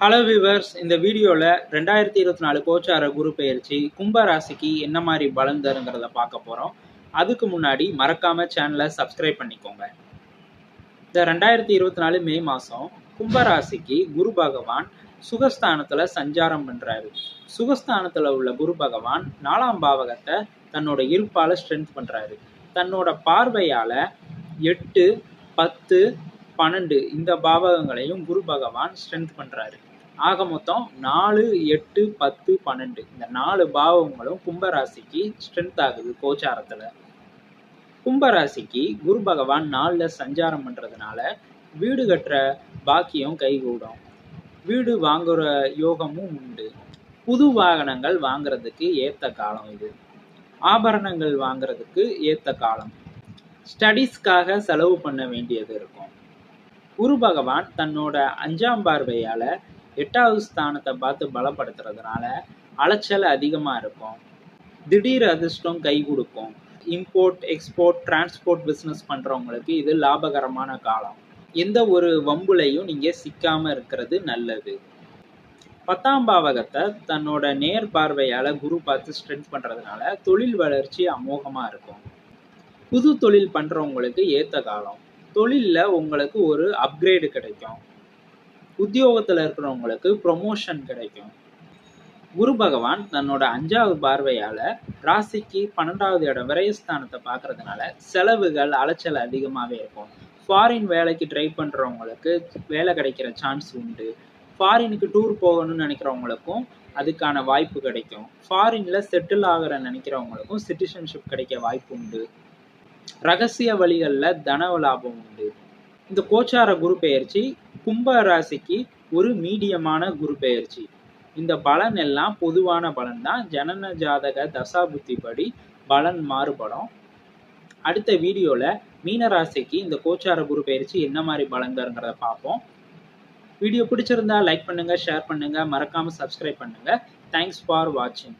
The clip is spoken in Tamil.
ஹலோ வியூவர்ஸ் இந்த வீடியோவில் ரெண்டாயிரத்தி இருபத்தி நாலு கோச்சார குரு பெயர்ச்சி கும்ப ராசிக்கு என்ன மாதிரி பலன் தருங்கிறத பார்க்க போகிறோம் அதுக்கு முன்னாடி மறக்காம சேனலை சப்ஸ்கிரைப் பண்ணிக்கோங்க. இந்த ரெண்டாயிரத்தி இருபத்தி நாலு மே மாதம் கும்ப ராசிக்கு குரு பகவான் சுகஸ்தானத்தில் சஞ்சாரம் பண்ணுறாரு சுகஸ்தானத்தில் உள்ள குரு பகவான் நாலாம் பாவகத்தை தன்னோட இருப்பால் ஸ்ட்ரென்த் பண்ணுறாரு தன்னோட பார்வையால் எட்டு பத்து பன்னெண்டு இந்த பாவகங்களையும் குரு பகவான் ஸ்ட்ரென்த் பண்ணுறாரு ஆக மொத்தம் நாலு எட்டு பத்து பன்னெண்டு. இந்த நாலு பாவங்களும் கும்பராசிக்கு ஸ்ட்ரென்த் ஆகுது கோச்சாரத்தில். கும்பராசிக்கு குரு பகவான் நாளில் சஞ்சாரம் பண்ணுறதுனால வீடு கட்டுற பாக்கியம் கைகூடும். வீடு வாங்குற யோகமும் உண்டு. புது வாகனங்கள் வாங்குறதுக்கு ஏற்ற காலம் இது. ஆபரணங்கள் வாங்குறதுக்கு ஏற்ற காலம். ஸ்டடீஸ்க்காக செலவு பண்ண வேண்டியது இருக்கும். குரு பகவான் தன்னோட அஞ்சாம் பார்வையால எட்டாவது ஸ்தானத்தை பார்த்து பலப்படுத்துறதுனால அலைச்சல் அதிகமாக இருக்கும். திடீர் அதிர்ஷ்டம் கை கொடுக்கும். இம்போர்ட் எக்ஸ்போர்ட் டிரான்ஸ்போர்ட் பிஸ்னஸ் பண்ணுறவங்களுக்கு இது லாபகரமான காலம். எந்த ஒரு வம்புலையும் நீங்கள் சிக்காமல் இருக்கிறது நல்லது. பத்தாம் பாவகத்தை தன்னோட நேர் பார்வையால் குரு பார்த்து ஸ்ட்ரென்த் பண்ணுறதுனால தொழில் வளர்ச்சி அமோகமாக இருக்கும். புது தொழில் பண்ணுறவங்களுக்கு ஏற்ற காலம். தொழிலில் உங்களுக்கு ஒரு அப்கிரேடு கிடைக்கும். உத்தியோகத்தில் இருக்கிறவங்களுக்கு ப்ரொமோஷன் கிடைக்கும். குரு பகவான் தன்னோட அஞ்சாவது பார்வையால் ராசிக்கு பன்னெண்டாவது இடம் விரயஸ்தானத்தை பார்க்கறதுனால செலவுகள் அலைச்சல் அதிகமாகவே இருக்கும். ஃபாரின் வேலைக்கு ட்ரை பண்ணுறவங்களுக்கு வேலை கிடைக்கிற சான்ஸ் உண்டு. ஃபாரினுக்கு டூர் போகணும்னு நினைக்கிறவங்களுக்கும் அதுக்கான வாய்ப்பு கிடைக்கும். ஃபாரினில் செட்டில் ஆகிற நினைக்கிறவங்களுக்கும் சிட்டிசன்ஷிப் கிடைக்க வாய்ப்பு உண்டு. ரகசிய வழிகளில் தன லாபம் உண்டு. இந்த கோச்சார குரு பெயர்ச்சி கும்ப ராசிக்கு ஒரு மீடியமான குரு பெயர்ச்சி. இந்த பலன் எல்லாம் பொதுவான பலன் தான் ஜனன ஜாதக தசாபுத்தி படி பலன் மாறுபடும். அடுத்த வீடியோவில் மீனராசிக்கு இந்த கோச்சார குரு பயிற்சி என்ன மாதிரி பலங்கிறங்கிறத பார்ப்போம். வீடியோ பிடிச்சிருந்தா லைக் பண்ணுங்க ஷேர் பண்ணுங்க. மறக்காம சப்ஸ்கிரைப் பண்ணுங்க. தேங்க்ஸ் ஃபார் வாட்சிங்